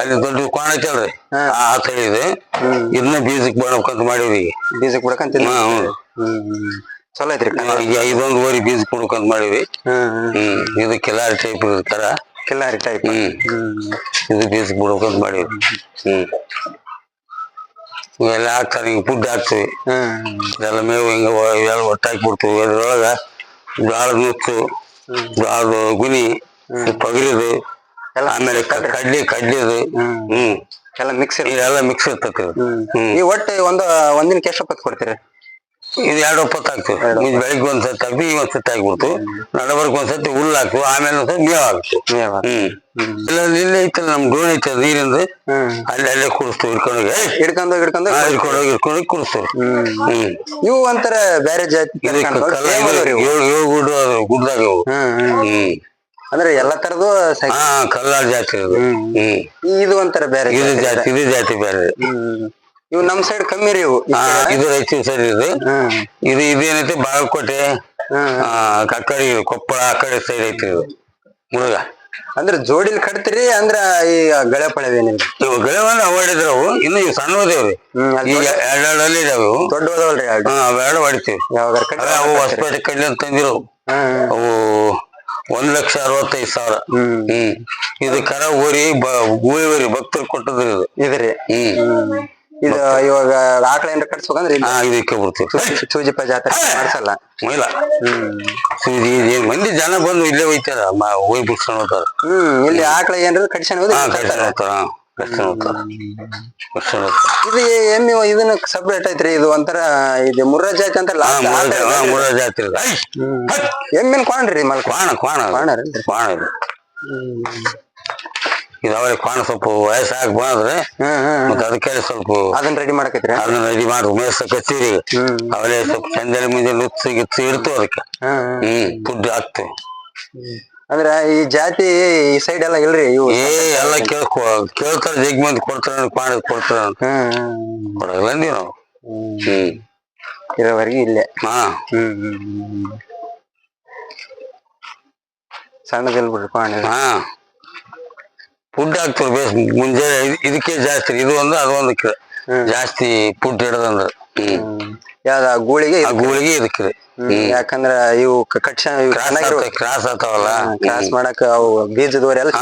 ಅಲ್ಲಿ ದೊಡ್ಡ ಕೋಣ ಐತಲ್ರಿ. ಆ ತಳಿ ಇದೆ. ಇದನ್ನ ಬೀಜಕ್ ಬರ್ಬೇಕಂತ ಮಾಡೀವ್ರಿ. ಬೀಜಕ್ ಬಿಡಕಂತ ಚಲೋ ಐತ್ರಿ ಇದೊಂದು ಓರಿ ಬೀಜ ಕೊಡ್ಬೇಕಂತ ಮಾಡೀವಿ ಹ್ಮ್ ಇದು ಕಿಲಾರಿ ಟೈಪ್ ಇರ್ತಾರ ಕಿಲಾರಿ ಟೈಪ್ ಇದು ಬೀಜ ಬಿಡ್ಬೇಕಂತ ಮಾಡಿವಿ ಹ್ಮ್. ಇವೆಲ್ಲ ಹಾಕ್ತಾರೆ ಹಿಂಗ ಫುಡ್ ಹಾಕ್ತಿವಿ. ಹ್ಮ್. ಇದೆಲ್ಲ ಮೇವು ಹಿಂಗ ಇವೆಲ್ಲ ಒಟ್ಟಾಕಿ ಬಿಡ್ತೀವಿ. ಅದ್ರೊಳಗ ಜ್ವಾಳದ ನುಚ್ಚು ಜ್ವಾಳದ ಗುನಿ ಪಗರಿದು ಎಲ್ಲ ಆಮೇಲೆ ಕ- ಕಡ್ಲಿ ಕಡ್ಲಿದು ಹ್ಮ್. ಎಲ್ಲ ಮಿಕ್ಸ್ ಇದೆಲ್ಲ ಮಿಕ್ಸ್ ಇರ್ತೈತಿ ಇದು. ಹ್ಮ್. ಈ ಒಟ್ಟು ಒಂದು ಒಂದಿನಕ್ಕೆ ಎಷ್ಟು ಹೊತ್ತು ಕೊಡ್ತೀರಿ? ಇದು ಎರಡು ಒಪ್ಪತ್ತು ಹಾಕ್ತಿವಿ. ಮುಂಜ್ ಬೆಳಿಗ್ಗೆ ಒಂದ್ ಸತಿ ಹಾಕ್ತಿವಿ ಆಗ್ಬಿಡ್ತು ಒಂದ್ ಸತಿ ಹಾಕ್ಬಿಡ್ತು ನಡಬರ್ಕ್ ಒಂದ್ ಸತಿ ಹುಲ್ಲು ಹಾಕು ಆಮೇಲೆ ಒಂದ್ ಸತಿ ಮೇವ್ ಹಾಕ್ತಿವಿ. ಹ್ಮ್. ಇಲ್ಲ ಇಲ್ಲೇ ಐತಲ್ಲ ನಮ್ ಡೋಣಿ ಐತಲ್ಲ ನೀರಿಂದು ಹ್ಮ್. ಅಲ್ಲಿ ಅಲ್ಲೇ ಕುಡಿಸ್ತು ಹಿಡ್ಕೊಂಡೋಗಿ. ಹಿಡ್ಕೊಂಡು ಹಿಡ್ಕೊಂಡು ಹಿಡ್ಕೊಂಡೋಗಿ ಹಿಡ್ಕೊಂಡೋಗಿ ಕುಡಿಸ್ತು ಹ್ಮ್. ಇವು ಒಂಥರ ಬೇರೆ ಜಾತಿ ಇದು ಇದು. ಏಳು ಏಳು ಗುಡ್ಡ ಅದಾವು, ಗುಡ್ಡದಾಗ ಇವು. ಹ್ಮ್. ಅಂದ್ರೆ ಎಲ್ಲಾ ತರದ್ದು ಹಾ ಕಲ್ಲಾರ್ ಜಾತಿ ಇದು ಹ್ಮ್ ಇದು ಒಂಥರ ಬೇರೆ ಇದು ಜಾತಿ ಇದು ಜಾತಿ ಬೇರೆ. ಹ್ಮ್ ಇವು ನಮ್ ಸೈಡ್ ಕಮ್ಮಿ ರೀ ಇವು. ಈ ಹಾ ಕಡೆ. ಇದು ಐತಿ ಸೈಡ್ ಇದು. ಹ್ಮ್. ಇದು ಇದೇನೈತಿ? ಬಾಗಲಕೋಟೆ ಹ್ಮ್ ಆ ಆ ಕಡೆ ಇದು ಕೊಪ್ಪಳ ಆ ಕಡೆ ಸೈಡ್ ಐತಿ ಇದು. ಮುಳುಗ ಅಂದ್ರೆ ಜೋಡಿಲ್ ಕಟ್ತೀರಿ ಅಂದ್ರ ಈ ಗಳೆ ಪಳೆವೇನಿಲ್ಲ ಇವು ಒಂದು ಹೊಡಿದ್ರ ಅವು ಇನ್ನು ಇವು ಸಣ್ಣದೇವ್ರಿ ಹ್ಮ್ ಈಗ ಎರಡೆರಡಲ್ಲಿ ಇದಾವೆ ಇವು. ದೊಡ್ಡವದವಲ್ರಿ ಎರಡು. ಹಾ ಅವೆರಡು ಹೊಡಿತೀವಿ. ಯಾವಾಗ ಅದೇ ಅವು ಹೊಸಪೇಟೆ ಕಡ್ಲಿ ಅಂತ ತಂದಿರೋ ಹ್ಮ್. ಅವು ಒಂದ್ ಲಕ್ಷ ಅರವತ್ತೈದು ಸಾವಿರ. ಹ್ಮ್. ಹ್ಮ್. ಇದು ಕರ ಊರಿ ಬ ಗೂಳಿ ಊರಿ ಭಕ್ತರು ಕೊಟ್ಟದ್ರಿ ಇದು. ಇದ್ರಿ ಹ್ಮ್. ಇದು ಇವಾಗ ಆಕಳ ಏನ್ರ ಕಟ್ಸ್ಬೇಕಂದ್ರೆ ಇಲ್ಲಿ ಹಾ ಇದಕ್ಕೆ ಬಿಡ್ತೀವಿ ಚೂಜಿ- ಚೂಜಿಪ ಜಾತ್ರೆ ಮಾಡ್ಸಲ್ಲ. ಮೈಲ. ಹ್ಮ್. ಸೂಜಿ ಏನ್ ಮಂದಿ ಜನ ಬಂದು ಇಲ್ಲೇ ಹೋಯ್ತಾರ ಮ- ಹೋಗಿ ಬಿಡ್ಸ್ಕೊಂಡು ಹೋಗ್ತಾರ. ಹ್ಮ್ ಇಲ್ಲಿ ಆಕಳ ಏನ್ರ ಹೋದ್ರೆ ಹಾ ಹೋಗ್ತಾರ ಕಟ್ಸ್ಕೊಂಡು ಹೋಗ್ತಾರ ಇದು ಎಮ್ಮಿ ಇದನ್ನ ಸಪ್ರೇಟ್ ಐತ್ರಿ ಇದು ಒಂಥರ ಇದು ಮುರ್ರ ಜಾತಿ ಅಂತ ಮುರ್ರ ಜಾತಿ! ಎಮ್ಮಿನ ಕೊಂಡ್ರಿ ಮಲ್ ಕ್ವಾಣ ಕ್ವಾಣ. ಕ್ವಾಣರೇನ್ರಿ? ಕ್ವಾಣ ಇದು ಇದು ಕಾಣ ಕ್ವಾಣ ಸ್ವಲ್ಪ ವಯಸ್ಸಾಗಿ ಬಂದ್ರೆ ಮತ್ತೆ ಅದಕ್ಕೆ ಸ್ವಲ್ಪ ಅದನ್ನ ರೆಡಿ ಮಾಡಕೈತ್ರಿ ಅದನ್ನ ರೆಡಿ ಮಾಡಿ ಮೇಸ ಕಚ್ಚಿರಿ ಅವರೇ ಅವಳೆ ಸ್ವಲ್ಪ ಚಂದಲಿ ಮುಂಜಾನೆ ನುಚ್ಚು ಗಿಚ್ಚು ಇಡ್ತು ಅದಕ್ಕೆ. ಹ್ಮ್ ಫುಡ್ ಹಾಕ್ತಿವಿ ಅಂದ್ರ ಈ ಜಾತಿ ಈ ಸೈಡ್ ಎಲ್ಲ ಇಲ್ರಿ ಇವು. ಏ ಎಲ್ಲ ಕೇಳ್ಕೊ ಕೇಳ್ತಾರ ಜಗ್ ಮಂದಿ ಕೊಡ್ತಾರ ಕ್ವಾಣ ಕೊಡ್ತಾರ ಅಂತ ಹ್ಮ್ ಹ್ಮ್. ಕೊಡಲ್ಲ ಅಂದೀವಿ ನಾವು. ಹ್ಮ್. ಹ್ಮ್ ಇರೋವರೆಗೆ ಇಲ್ಲೇ. ಹಾ. ಹ್ಮ್ ಹ್ಮ್ ಹ್ಮ್ ಸಣ್ಣದಿಲ್ ಬಿಡ್ರಿ ಪಾಣಿ. ಹಾ. ಫುಡ್ ಹಾಕ್ತಿವಿ ಬೇಸ್ ಮುಂಜಾನೆ ಇದ್- ಇದಕ್ಕೆ ಜಾಸ್ತಿ ಇದು ಒಂದು ಅದು ಒಂದಕ್ಕೆ ಜಾಸ್ತಿ ಫುಡ್ ಹಿಡದಂದ್ರ ಹ್ಮ್ ಯಾವ್ದ ಗೂಳಿಗೆ ಆ ಗೂಳಿಗೆ ಇದಕ್ಕೆ. ಯಾಕಂದ್ರ ಇವು ಕಟ್ಟ ಕಟ್ಸ ಕ್ರಾಸ್ ಆಗ್ತಾವಲ್ಲ? ಕ್ರಾಸ್ ಮಾಡಕ್ ಅವು ಬೀಜದವರೆ ಎಲ್ಲ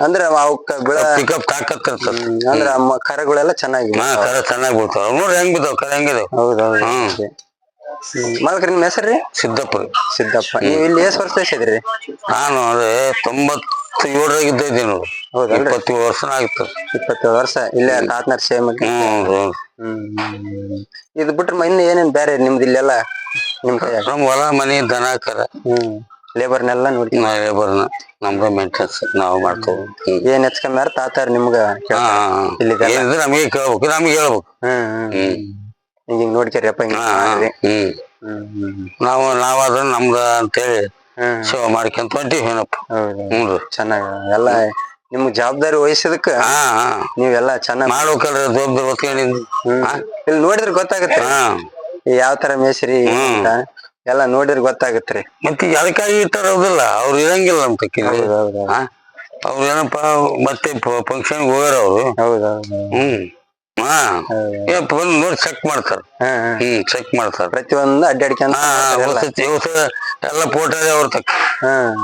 ಅಂದ್ರ ಅವಕ್ಕ ಬೆಳ ಪಿಕಪ್ ತಾಕತ್ ಇರ್ತದ ಹ್ಮ್, ಅಂದ್ರ ಕರಗಳೆಲ್ಲ ಚೆನ್ನಾಗಿ ಕರ ಚೆನ್ನಾಗಿ ಬಿಡ್ತಾವ. ನೋಡ್ರಿ ಹೆಂಗ್ ಬಿದ್ದಾವ ಕರ ಹೆಂಗಿದಾವ? ಹೌದೌದು. ಹ್ಮ್. ನಿಮ್ಮ ನಿಮ್ ಹೆಸರ್ರಿ ಸಿದ್ದಪ್ಪ. ಸಿದ್ದಪ್ಪ. ನೀವ್ ಇಲ್ಲಿ ಎಷ್ಟು ವರ್ಷ ಇದ್ರಿ ನಾನು ಅದೇ ತೊಂಬತ್ತ ಏಳರಾಗ ಇದ್ದಿದ್ದೆ ನೋಡಿ? ಇಪ್ಪತ್ತೇಳು ವರ್ಷ ಆಗಿತ್ತು ಇಪ್ಪತ್ತೇಳು ವರ್ಷ. ಇಲ್ಲೇ ತಾತನರ್ ಸೇಮ್ ಹ್ಮ್ ಹೌದು. ಹ್ಮ್. ಇದು ಬಿಟ್ರೆ ಇನ್ನು ಏನೇನ್ ಬೇರೆ ನಿಮ್ದು ಇಲ್ಲೆಲ್ಲ? ನಿಮ್ ಕೈಯಾಗ? ನಮ್ ಹೊಲ ಮನೆ ದನ ಕರ. ಹ್ಮ್. ಲೇಬರ್ನೆಲ್ಲ ನೋಡಿ ಲೇಬರ್ನ ನಮ್ದ ಮೇಂಟೆನ್ಸ್ ನಾವು ಮಾಡ್ತೇವೆ ಹ್ಮ್ ಏನ್ ಆದ್ರೆ ತಾತಾರ ನಿಮ್ಗ ಹಾ, ಕೇಳ್ತಾರ. ಹಾ? ಏನಿದ್ರೆ ನಮಗೆ ಕೇಳ್ಬೇಕು ನಮಗೆ ಹೇಳ್ಬೇಕು. ಹ್ಮ್ ಹ್ಮ್ ಹ್ಮ್. ಹಿಂಗ್ ಹಿಂಗ್ ನೋಡ್ಕರಿಯಪ್ಪ ಹಿಂಗ್ ಹಾ, ಹಾ. ಮಾಡ್ರಿ. ಹ್ಮ್. ಹ್ಮ್ ಹ್ಮ್ ನಾವು ನಾವಾದ್ರ ನಮ್ದ ಅಂತೇಳಿ ಹ್ಮ್. ಸೇವೆ ಮಾಡ್ಕೊಂತ ಹೊಂಟಿವಿ ಏನಪ್ಪ. ಹೌದು. ಹ್ಞೂ ರೀ. ಚೆನ್ನಾಗ ಎಲ್ಲ ನಿಮ್ಗ್ ಜವಾಬ್ದಾರಿ ವಹಿಸಿದಕ್ಕ ಹಾ ಹಾ. ನೀವೆಲ್ಲ ಚೆನ್ನಾಗ್ ಮಾಡ್ಬೇಕಲ್ರಿ ಹೊತ್ಕೊಂಡಿದ್ದು ಇಲ್ಲಿ ನೋಡಿದ್ರೆ ಗೊತ್ತಾಗತ್ತೆ. ಹಾ. ಯಾವ ತರ ಮೇಸ್ರಿ ಅಂತ ಎಲ್ಲ ನೋಡಿದ್ರೆ ಗೊತ್ತಾಗತ್ರಿ ಮತ್ತೆ ಅದಕ್ಕಾಗಿ ತರೋದಿಲ್ಲ ಹೌದಿಲ್ಲ ಅವ್ರು ಇರಂಗಿಲ್ಲ ನಮ್ ತಕ್ಕಿಲ್ಲ ಅವ್ರು ಏನಪ್ಪ ಮತ್ತೆ ಫಂಕ್ಷನ್ ಹೋಗ್ಯಾರ ಅವರು. ಹೌದೌದು. ಹ್ಮ್. ಹಾ. ಬಂದು ನೋಡಿ ಚೆಕ್ ಮಾಡ್ತಾರ. ಹ್ಮ್ ಚೆಕ್ ಮಾಡ್ತಾರ. ಪ್ರತಿಯೊಂದು ಅಡ್ಡಾಡ್ಕೊಂಡ್ ಹಾ ಎಲ್ಲ. ಪೋಟೋ ಫೋಟೋ ಅವ್ರ ತಕ್ಕ. ಹ್ಮ್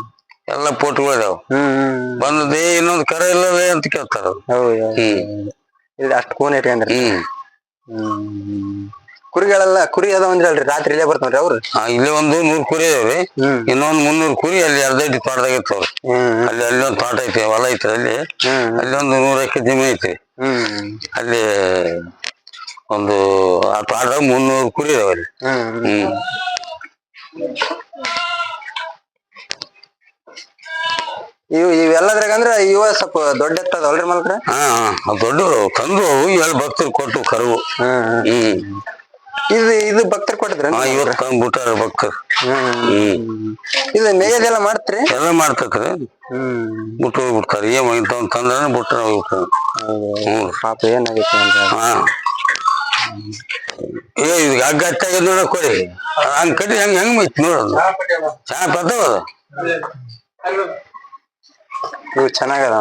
ಎಲ್ಲ ಹ್ಮ್ ಬಂದದೇ ಇನ್ನೊಂದು ಕರ ಇಲ್ಲದೆ ಅಂತ ಕೇಳ್ತಾರ ಅಷ್ಟು ಕೋನ್ ಇಟ್ಕೊಂಡ್ರಿ ಕುರಿಗಳೆಲ್ಲ ಕುರಿ ಅದಾವ ಅಂದ್ರೆ ಅಲ್ರಿ ರಾತ್ರಿ ಇಲ್ಲೇ ಬರ್ತಾವ್ರಿ ಅವ್ರು? ಇಲ್ಲಿ ಒಂದು ನೂರ್ ಕುರಿ ಇದಾವ್ರಿ ಹ್ಮ್. ಇನ್ನೊಂದ್ ಮುನ್ನೂರ್ ಕುರಿ ಅಲ್ಲಿ ಅರ್ಧ ಅಡಿ ತೋಟದಾಗ ಇರ್ತಾವ್ರಿ. ಅಲ್ಲಿ ಅಲ್ಲಿ ಒಂದು ತೋಟ ಐತಿ ಹೊಲ ಐತಿ ಅಲ್ಲಿ. ಅಲ್ಲಿ ಒಂದು ನೂರ ಎಕರೆ ಜಮೀನ್ ಐತಿ. ಅಲ್ಲಿ ಒಂದು ಆ ತೋಟದಾಗ ಮುನ್ನೂರು ಕುರಿ ಅದಾವ್ರಿ ಹ್ಮ್. ಇವ್ ಇವೆಲ್ಲದ್ರಾಗ ಅಂದ್ರ ಇವ ಸ್ವಲ್ಪ ದೊಡ್ಡ ಎತ್ತದಲ್ರಿ ಮಲ್ಕ್ರ? ಹಾ ಹಾ ಅವ್ ದೊಡ್ಡವು ತಂದು ಎಲ್ಲಿ ಭಕ್ತರು ಕೊಟ್ಟು ಕರುವು. ಹ್ಮ್. ಇದು ಇದು ಭಕ್ತರು ಕೊಟ್ಟಿದ್ರ ಹಾ ಇವತ್ತು ತಂದು ಬಿಟ್ಟಾರ ಭಕ್ತರು. ಇದು ಮೇಯದೆಲ್ಲ ಮಾಡ್ತ್ರಿ? ಎಲ್ಲ ಮಾಡ್ತಕ್ರಿ. ಬಿಟ್ಟು ಹೋಗ್ಬಿಡ್ತಾರೆ. ಏನ್ ಇಂಥವ್ ತಂದ್ರ ಬಿಟ್ರ ಹೋಗ್ಬಿಡ್ತಾರ. ಪಾಪ ಏನಾಗೈತಿ ಅಂದ್ರೆ. ಹಾ. ಏ ಇದು ಹಗ್ಗ ಹತ್ತಾಗ ನೋಡಕ್ ಕೊಡಿ. ಹಂಗ್ ಕಟ್ಟಿ ಹೆಂಗ್ ಹೆಂಗ್ ಮೈತ್ ನೋಡೋದು ಚಾ ಪತ್ತವ ಇವು ಚೆನ್ನಾಗದ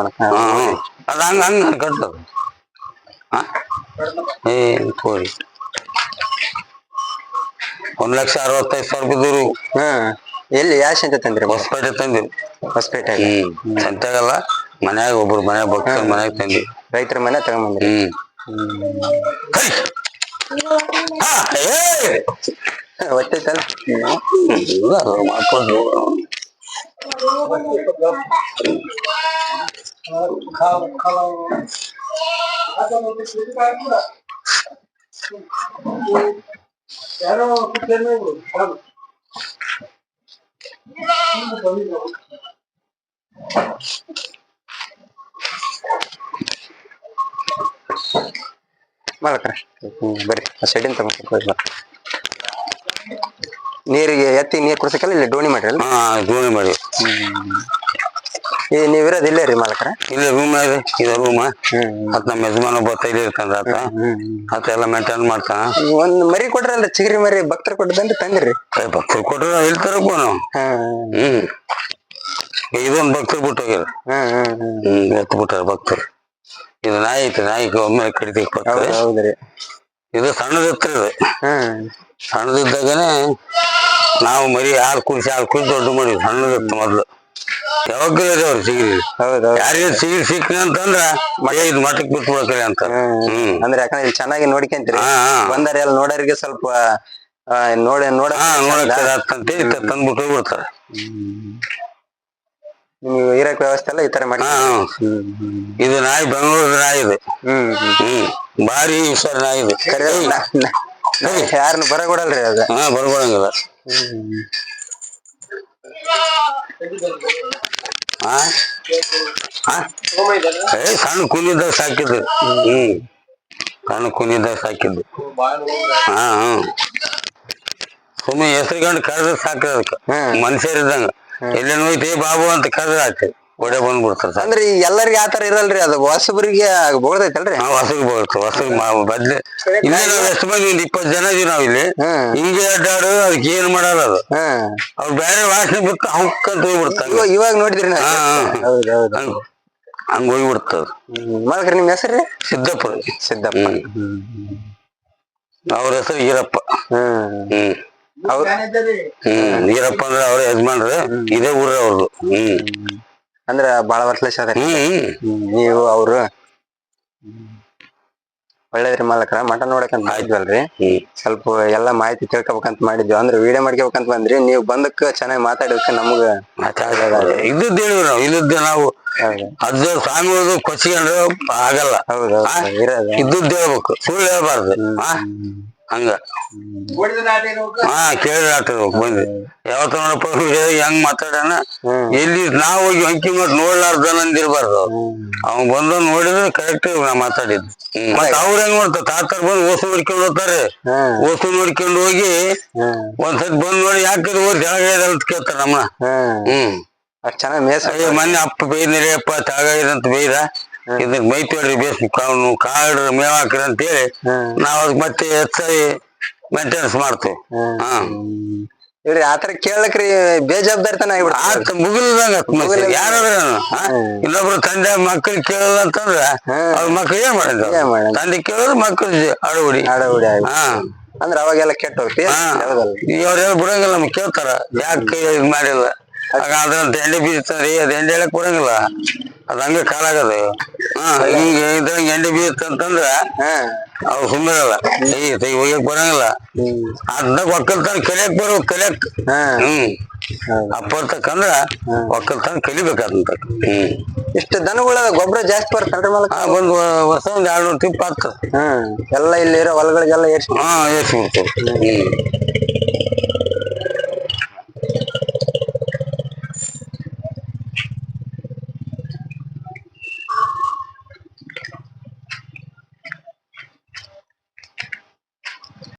ಅದ್ ಹಂಗ ಹಂಗ ಕಟ್ಟದು ಹಾ? ಏ ತೋರಿ. ಒಂದ್ ಲಕ್ಷ ಅರವತ್ತೈದು ಸಾವಿರ ರೂಪಾಯಿ ದೂರು ಹ್ಮ್ ಎಲ್ಲಿ ಯಾವ ಸಂತೆ ತಂದ್ರಿ ಹೊಸಪೇಟೆ ತಂದಿವಿ. ಹೊಸಪೇಟೆ ಹ್ಮ್ ಸಂತ್ಯಾಗಲ್ಲ ಮನ್ಯಾಗ ಒಬ್ರು ಮನ್ಯಾಗ ಭಕ್ತರ ಮನ್ಯಾಗ ತಂದಿ. ರೈತರ ಮನೆ ತಗೊಂಬಂದ್ರಿ? ಹ್ಮ್. ಹೈ! ಹಾ, ಏ! ಒತ್ತೈತಲ್ಲ ಇಲ್ಲ, ಅದು ಮಾಡ್ಕೊಂಡು ಮಲಕ್ರ ಹ್ಮ್ ಬರ್ರಿ ಆ ಸೈಡಿನ ತಗೊಂಡ್ ನೀರಿಗೆ ಎತ್ತಿ ನೀರ್ ಕುಡ್ಸಕ್ಕಲ್ಲ ಇಲ್ಲಿ ಡೋಣಿ ಮಾಡ್ರಲ್ಲ ಹಾ ದೋಣಿ ಮಾಡಿ ಈ ನೀವಿರೋದು ಇಲ್ಲೇ ರೀ ಮಾಲಕ್ರ? ಇಲ್ಲಿ ರೂಮ್ ಇದೆ ಇದು ರೂಮ್ ಹ್ಮ್ ಮತ್ ನಮ್ಮ ಯಜಮಾನ ಒಬ್ಬ ಇಲ್ಲಿ ಇರ್ತಾನ ಆತ ಆತ ಎಲ್ಲ ಮೇಂಟೈನ್ ಮಾಡ್ತಾನ. ಒಂದ್ ಮರಿ ಕೊಟ್ರಲ್ಲ ಚಿಗರಿ ಮರಿ ಭಕ್ತರು ಕೊಟ್ಟದಂದ್ರೆ ತಂದ್ರಿ. ಕೈ ಭಕ್ತರು ಕೊಟ್ರ ಇಲ್ಲಿ ತರಕು ನಾವು. ಹ್ಮ್. ಹ್ಮ್ ಇದೊಂದ್ ಭಕ್ತರು ಬಿಟ್ಟು ಹೋಗ್ಯಾರ ಹ್ಮ್ ಹ್ಮ್ ಹ್ಮ್ ಹ್ಮ್ ಎತ್ತು ಬಿಟ್ಟಾರ ಭಕ್ತರು. ಇದು ನಾಯಿ ಐತಿ ನಾಯಿ ಒಮ್ಮೆ ಕಡಿತಕ್ಕೆ ಹೌದ್ ಬರ್ತದೆ ಹೌದ್ರಿ. ಇದು ಸಣ್ಣದಿತ್ತು ಇದು ಹ್ಮ್ ಸಣ್ಣದಿದ್ದಾಗನೆ ನಾವು ಮರಿ ಹಾಲು ಕುಡಿಸಿ ಹಾಲು ಕುಡಿಸಿ ದೊಡ್ಡ ಮಾಡಿವಿ ಸಣ್ಣದಿತ್ತು ಮೊದ್ಲು. ಯಾವಾಗಲೂ ಇದಾವ್ರಿ ಸಿಗಿರಿ ಹೌದ್ ಹೌದ್. ಯಾರಿಗೆ ಸಿಗಿರಿ ಸಿಕ್ಕ್ರಿ ಅಂತಂದ್ರ ಏ ಇದು ಮಠಕ್ಕೆ ಬಿಟ್ಟು ಬಿಡ್ತೀರಿ ಅಂತ. ಹ್ಮ್. ಅಂದ್ರೆ ಯಾಕಂದ್ರೆ ಇಲ್ಲಿ ಚೆನ್ನಾಗಿ ನೋಡ್ಕೊಂತೀರಿ. ಹಾ ಹಾ. ಬಂದಾರ ಎಲ್ಲ ನೋಡೋರಿಗೆ ಸ್ವಲ್ಪ ಆ, ನೋಡ ನೋಡ ಹಾ ನೋಡಕ್ಕೆ ಅಂತಂತೇಳಿ ತಂದ್ಬಿಟ್ಟು ಹೋಗ್ಬಿಡ್ತಾರೆ. ನಿಮ್ಗೆ ಇರಕ್ ವ್ಯವಸ್ಥೆ ಎಲ್ಲ ಈ ತರ ಮಾಡಿ. ಹಾ ಹಾ. ಇದು ನಾಯಿ ಬೆಂಗಳೂರು ನಾಯಿ ಇದು. ಹ್ಮ್ ಹ್ಮ್. ಹ್ಮ್. ಭಾರಿ ಹುಷಾರ್ ನಾಯಿ ಇದು. ಕರೆ ನ- ನ- ಯಾರನ್ನ ಬರಗೊಡಲ್ರಿ ಅದ. ಹಾ ಬರ್ಕೊಳಂಗಿಲ್ಲ ಹಾ ಹಾ? ಏ ಸಣ್ಣ ಕುನಿದಾಗ ಸಾಕಿದ್ದು. ಹ್ಮ್. ಸಣ್ಣ ಕುನಿದಾಗ ಸಾಕಿದ್ದು. ಹಾ ಹ್ಮ್ ಸುಮ್ಮನೆ ಹೆಸರುಗಂಡು ಕರೆದ್ರೆ ಸಾಕ್ರಿ ಅದಕ್ಕೆ. ಮನುಷ್ಯರಿದ್ದಂಗ. ಎಲ್ಲೇನು ನೋಯ್ತಿ ಬಾಬು ಅಂತ ಕರೆದ್ರೆ ಆಯ್ತು ಒಡೆ ಬಂದ್ಬಿಡ್ತಾರೆ ಅಂದ್ರೆ ಈ ಎಲ್ಲರಿಗೆ ತರ ಇರಲ್ರಿ ಅದು? ಹೊಸಬರಿಗೆ ಬೋಳ್ದೈತಲ್ರಿ? ನಾವು ಹೊಸಗ್ ಹೊಸಗೆ ಬದ್ಲಿ ಇಲ್ಲೇ ನಾವ್ ಎಷ್ಟು ಮಂದಿ ಒಂದ್ ಇಪ್ಪತ್ತು ಜನ ಇದೀವಿ ನಾವ್ ಇಲ್ಲಿ ಹಿಂಗೆ ಅಡ್ಡಾಡು ಅದಕ್ಕೆ ಏನ್ ಮಾಡಲ್ಲ ಅದು. ಅವ್ರು ಬೇರೆ ವಾಸನೆ ಬಿಟ್ಟು ಹಂಕಂತ ಹೋಗ್ಬಿಡ್ತಾರೆ. ಇವಾಗ ನೋಡಿದ್ರಿ ನಾ ಹಾ, ಹಾ. ಹೌದ್ ಹೌದ್. ಹಂಗ ಹಂಗ ಹೋಗ್ಬಿಡ್ತದ ಮಲ್ಕ್ರಿ ನಿಮ್ ಹೆಸರು ಸಿದ್ದಪ್ಪ ಸಿದ್ದಪ್ಪ ಹ್ಮ್. ಅವ್ರ ಹೆಸರು ಈರಪ್ಪ. ಹ್ಮ್. ಹ್ಮ್. ಅವ್ರ ಹ್ಮ್. ಈರಪ್ಪ ಅಂದ್ರೆ ಅವ್ರ ಯಜಮಾನ್ರ. ಇದೇ ಊರ ಅವ್ರದ್ದು ಹ್ಮ್. ಅಂದ್ರ ಬಾಳ ವರ್ಷ ಅದ ನೀವು ಅವ್ರು. ಒಳ್ಳೇದ್ರಿ ಮಾಲಕ್ರ ಮಠ ನೋಡಕಂತ ಮಾಡಿದ್ವಲ್ರಿ. ಸ್ವಲ್ಪ ಎಲ್ಲಾ ಮಾಹಿತಿ ತಿಳ್ಕೊಬೇಕಂತ ಮಾಡಿದ್ವಿ ಅಂದ್ರೆ ವಿಡಿಯೋ ಮಾಡ್ಕೋಬೇಕಂತ ಬಂದ್ರಿ. ನೀವು ಬಂದಕ್ಕ ಚೆನ್ನಾಗಿ ಮಾತಾಡೋದಕ್ಕೆ ನಮ್ಗ ಇದ್ದದ್ದು ಹೇಳಿವಿ ನಾವು ಇಲ್ಲದ್ದು ನಾವು ಅದ್ ಸ್ವಾಮಿಗಳದು ಕೊಚ್ಕೊಂಡ್ರೆ ಆಗಲ್ಲ. ಇದ್ದದ್ದು ಹೇಳ್ಬೇಕು ಸುಳ್ಳು ಹೇಳ್ಬಾರ್ದು. ಹಂಗ. ಹಾ ಕೇಳಿದ್ರೆ ಆಗ್ತಿರ್ಬೇಕು ಬಂದು. ಯಾವತ್ತ ನೋಡಪ್ಪ ಹೆಂಗ್ ಮಾತಾಡೋಣ. ಎಲ್ಲಿ ನಾವು ಹೋಗಿ ಅಂಕಿ ಮಾಡಿ ನೋಡ್ಲಾರ್ದ ನಂದಿರ್ಬಾರ್ದು. ಅವ್ನ್ ಬಂದ ನೋಡಿದ್ರೆ ಕರೆಕ್ಟ್ ನಾ ಮಾತಾಡಿದ್ದು. ಮತ್ತ ಅವ್ರ ಹೆಂಗ್ ಮಾಡ್ತಾರ ತಾತಾರ್ ಬಂದು ಓಸು ನೋಡ್ಕೊಂಡು ಹೋಗ್ತಾರೆ. ಓಸು ನೋಡ್ಕೊಂಡು ಹೋಗಿ ಒಂದ್ಸತಿ ಬಂದ್ ನೋಡಿ ಯಾಕೆ ಓದ್ ಕೆಳಗಿದೆ ಅಂತ ಕೇಳ್ತಾರ ನಮ್ಮನ್ನ ಹ್ಮ್. ಚೆನ್ನಾಗಿ ಮೊನ್ನೆ ಅಪ್ಪ ಬೇಯ್ದಿರಿ ಅಪ್ಪ ತೆಳಗಾಗಿದೆ ಅಂತ ಬೈದ ಮೈ ಮೈತೋಡ್ರಿ ಬೇಸ್ ಕಾವು ಕಾಳ್ರಿ ಮೇವ್ ಹಾಕ್ರಿ ಅಂತ ಹೇಳಿ ಹ್ಮ್. ನಾವ್ ಅದಕ್ ಮತ್ತೆ ಹೆಚ್ಚಾಗಿ ಮೇಂಟೆನೆನ್ಸ್ ಮಾಡ್ತೇವೆ. ಹಾ. ಇವ್ರಿ ಆತರ ಕೇಳಕ್ರಿ ಬೇಜವಾಬ್ದಾರಿತನ ಆಗ್ಬಿಡ್ತ ಆತ ಮುಗಿಲ್ದಂಗ ಯಾರು ಇನ್ನೊಬ್ರು ತಂದೆ ಮಕ್ಕಳು ಕೇಳಲ್ಲ ಅಂತಂದ್ರ. ಅವ್ರ ಮಕ್ಳು ಏನ್ ಮಾಡಿದ್ರು ತಂದೆ ಕೇಳಿದ್ರೆ ಮಕ್ಕಳು ಅಡಗುಡಿ. ಅಡವಡಿ ಹಾ. ಅಂದ್ರ ಅವಾಗೆಲ್ಲ ಕೆಟ್ಟ ಹೋಗ್ತಿ ಇವ್ರೆಲ್ಲ ಬಿಡಂಗಿಲ್ಲ ನಮ್ಗೆ ಕೇಳ್ತಾರ. ಯಾಕೆ ಇದ್ ಮಾಡಿಲ್ಲ? ಆಗ ಅದ್ರಂತ ಎಂಡೆ ಬೀಳ್ತಾರಿ ಅದ್ ಎಂಡೆ ಹೇಳಕ್ ಬರಂಗಿಲ್ಲ. ಅದ್ ಹಂಗೆ ಕಾಲಾಗದು ಹಾ ಹಿಂಗ ಇದ್ರಂಗ ಎಂಡೆ ಬೀಳ್ತಂತಂದ್ರ ಹಾ. ಅವ್ರು ಸುಮ್ಮನಿರಲ್ಲ ಏ ತೈ ಒಯ್ಯಕ್ ಬರಂಗಿಲ್ಲ. ಅದ್ನ ಒಕ್ಕಲ್ತನ ಕಲಿಯಕ್ ಬರ್ಬೇಕು ಕಲಿಯಕ್. ಹ್ಮ್. ಅಪ್ಪರ್ತಕ್ಕಂದ್ರ ಒಕ್ಕಲ್ತನ ಕಲಿಬೇಕಾದಂತ ಹ್ಮ್. ಇಷ್ಟ ದನಗಳ ಗೊಬ್ಬರ ಜಾಸ್ತಿ ಬರ್ತಲ್ರಿ ಮಲಕ? ಒಂದು ವರ್ಷ ಒಂದ್ ಎರಡ್ ನೂರ್ ಟಿಪ್ ಆಗ್ತದ ಹ್ಮ್ ಎಲ್ಲ ಇಲ್ಲಿರೋ ಹೊಲಗಳಿಗೆಲ್ಲ ಏರ್ಸಿ ಹಾ ಏರ್ಸಿ ಬಿಡ್ತೇವೆ. ಹ್ಮ್.